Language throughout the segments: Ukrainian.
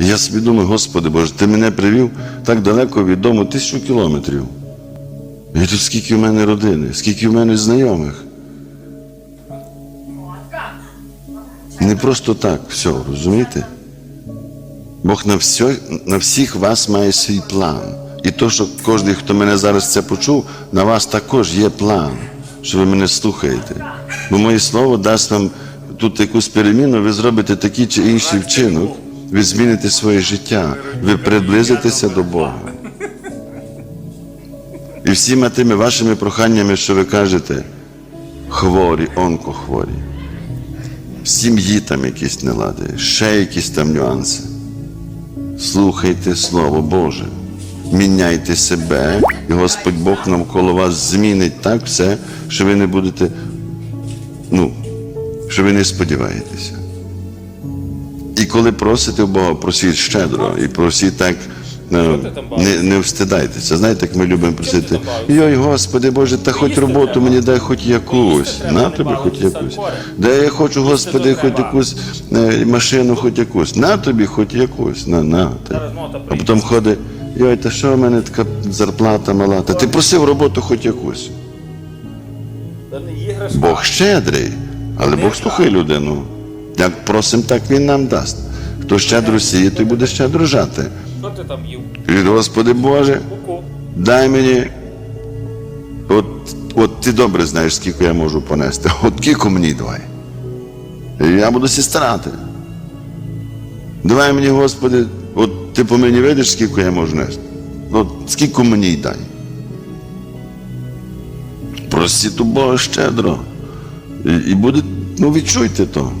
Я собі Господи Боже, ти мене привів так далеко від дому тисячу кілометрів. І тут скільки в мене родини, скільки в мене знайомих. Не просто так все, розумієте? Бог на, все, на всіх вас має свій план. І то, що кожен, хто мене зараз це почув, на вас також є план, що ви мене слухаєте. Бо моє слово дасть вам тут якусь переміну, ви зробите такий чи інший вчинок, ви зміните своє життя, ви приблизитеся до Бога. І всіма тими вашими проханнями, що ви кажете, хворі, онкохворі, сім'ї там якісь нелади, ще якісь там нюанси. Слухайте Слово Боже, міняйте себе, і Господь Бог навколо вас змінить так все, що ви не будете, ну, що ви не сподіваєтеся. І коли просите у Бога, просіть щедро і просіть так. ну, Не, не встидайтеся. Знаєте, як ми любимо просити. Йой, Господи Боже, та хоч роботу мені дай хоч якусь. На тобі хоч якусь. Дай я хочу, Господи, хоч якусь е, машину, хоч якусь. На тобі хоч якусь. На, на. А потім ходить, йой, та що в мене така зарплата мала? Та ти просив роботу хоч якусь. Бог щедрий, але Бог слухає людину. Як просим, так він нам дасть. Хто щедро сіє, той буде щедро жати. Що ти там їв? Від Господи Боже, дай мені. От, от ти добре знаєш, скільки я можу понести. От кілько мені давай. Я буду старати. Давай мені, Господи, от ти по мені видиш, скільки я можу нести. От скільки мені й дай. Просіть у Бога щедро. І, і буде, ну відчуйте то.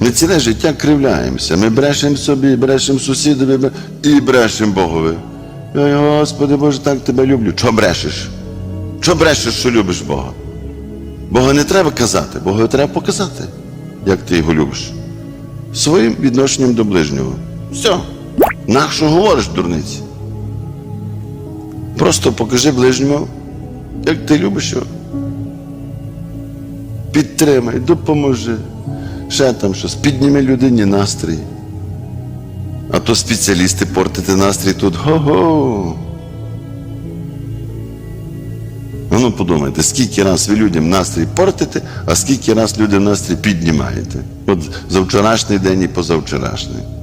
Ми ціле життя кривляємося. Ми брешемо собі, брешемо сусідові і брешемо Богові. Ой, Господи Боже, так тебе люблю. Чого брешеш? Чого брешеш, що любиш Бога? Бога не треба казати, Бога треба показати, як ти його любиш. Своїм відношенням до ближнього. Все. Нащо говориш, дурниці? Просто покажи ближньому, як ти любиш його. Підтримай, допоможи. Ще там щось, підніме людині настрій. А то спеціалісти портити настрій тут. Го-го. Ну подумайте, скільки раз ви людям настрій портите, а скільки раз людям настрій піднімаєте. От за вчорашній день і позавчорашній.